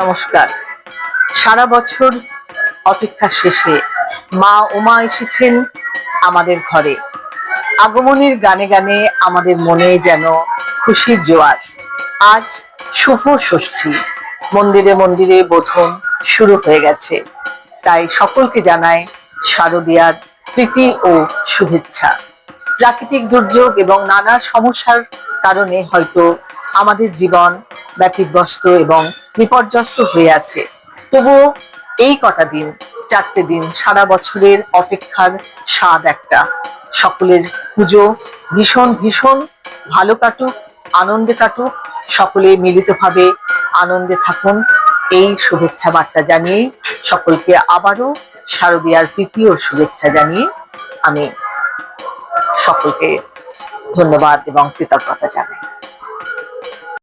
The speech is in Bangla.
নমস্কার। সারা বছর অপেক্ষা শেষে মা উমা এসেছেন আমাদের ঘরে। আগমনীর গানে গানে আমাদের মনে যেন খুশির জোয়ার। আজ শুভ ষষ্ঠী। মন্দিরে মন্দিরে বোধন শুরু হয়ে গেছে। তাই সকলকে জানায় শারদীয়ার প্রীতি ও শুভেচ্ছা। প্রাকৃতিক দুর্যোগ এবং নানা সমস্যার কারণে হয়তো আমাদের জীবন ব্যতিগ্রস্ত এবং বিপর্যস্ত হয়ে আছে। তবুও এই কটা দিন, চারটে দিন, সারা বছরের অপেক্ষার স্বাদ একটা। সকলের পুজো ভীষণ ভীষণ ভালো কাটুক, আনন্দে কাটুক। সকলে মিলিতভাবে আনন্দে থাকুন। এই শুভেচ্ছা বার্তা জানিয়ে সকলকে আবারও শারদীয়ার ও শুভেচ্ছা জানিয়ে আমি সকলকে ধন্যবাদ এবং কৃতজ্ঞতা জানাই।